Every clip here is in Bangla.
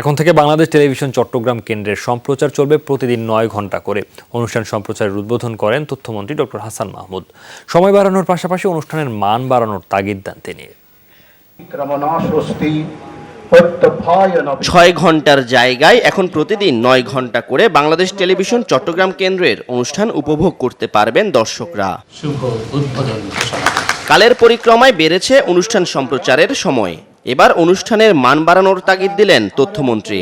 এখন থেকে বাংলাদেশ টেলিভিশন চট্টগ্রাম কেন্দ্রের সম্প্রচার চলবে প্রতিদিন নয় ঘণ্টা করে। অনুষ্ঠান সম্প্রচারের উদ্বোধন করেন তথ্যমন্ত্রী ডক্টর হাসান মাহমুদ। সময় বাড়ানোর পাশাপাশি অনুষ্ঠানের মান বাড়ানোর তাগিদ দেন তিনি। ছয় ঘণ্টার জায়গায় এখন প্রতিদিন নয় ঘণ্টা করে বাংলাদেশ টেলিভিশন চট্টগ্রাম কেন্দ্রের অনুষ্ঠান উপভোগ করতে পারবেন দর্শকরা। কালের পরিক্রমায় বেড়েছে অনুষ্ঠান সম্প্রচারের সময়। এবার অনুষ্ঠানের মান বাড়ানোর তাগিদ দিলেন তথ্যমন্ত্রী।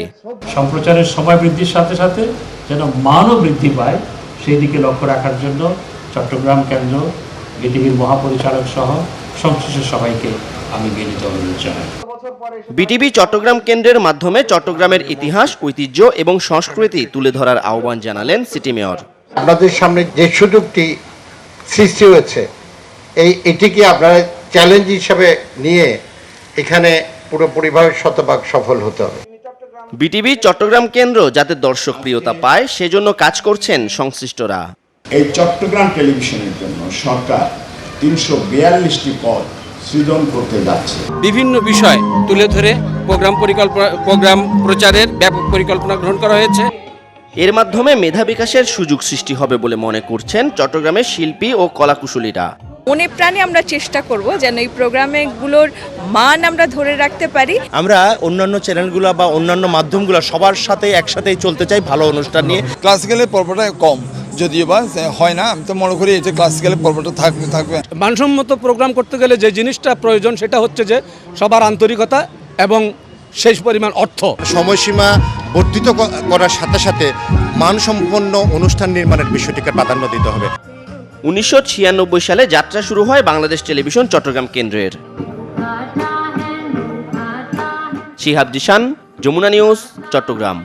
সম্প্রচারের সময় বৃদ্ধির সাথে সাথে যেন মানও বৃদ্ধি পায় সেই দিকে লক্ষ্য রাখার জন্য চট্টগ্রাম কেন্দ্র বিটিভির মহাপরিচালক সহ সংশ্লিষ্ট সবাইকে আমি বিনীত অনুরোধ জানাই। বিটিভি চট্টগ্রাম কেন্দ্রের মাধ্যমে চট্টগ্রামের ইতিহাস ঐতিহ্য এবং সংস্কৃতি তুলে ধরার আহ্বান জানালেন সিটি মেয়র। আপনাদের সামনে যে সুযোগটি সৃষ্টি হয়েছে এই এটিকে আপনারা চ্যালেঞ্জ হিসাবে নিয়ে এখানে পুরোপুরিভাবে শতভাগ সফল হতে হবে। বিটিভি চট্টগ্রাম কেন্দ্র যাতে দর্শক প্রিয়তা পায় সেজন্য কাজ করছেন সংশ্লিষ্টরা। এই চট্টগ্রাম টেলিভিশনের জন্য সরকার তিনশো বিয়াল্লিশটি পদ সৃজন করতে যাচ্ছে। বিভিন্ন বিষয় তুলে ধরে প্রোগ্রাম পরিকল্পনা প্রোগ্রাম প্রচারের ব্যাপক পরিকল্পনা গ্রহণ করা হয়েছে। এর মাধ্যমে মেধা বিকাশের সুযোগ সৃষ্টি হবে বলে মনে করছেন চট্টগ্রামের শিল্পী ও কলাকুশলীরা। মনে প্রাণে আমরা চেষ্টা করব যেন এই প্রোগ্রামেগুলোর মান আমরা ধরে রাখতে পারি। আমরা অন্যান্য চ্যানেলগুলো বা অন্যান্য মাধ্যমগুলো সবার সাথে একসাথেই চলতে চাই ভালো অনুষ্ঠান নিয়ে। ক্লাসিক্যালের পর্বটা কম যদিও বা হয় না আমি তো মনে করি এই যে ক্লাসিক্যালের পর্বটা থাকবে থাকবে। মানসম্মত প্রোগ্রাম করতে গেলে যে জিনিসটা প্রয়োজন সেটা হচ্ছে যে সবার আন্তরিকতা এবং শেষ পরিমাণ অর্থ। সময়সীমা বর্ধিত করার সাথে সাথে মানসম্পন্ন অনুষ্ঠান নির্মাণের বিষয়টিকে প্রাধান্য দিতে হবে। উনিশশো ছিয়ানব্বই সালে যাত্রা শুরু হয় বাংলাদেশ টেলিভিশন চট্টগ্রাম কেন্দ্রের। শিহাব জিশান, যমুনা নিউজ, চট্টগ্রাম।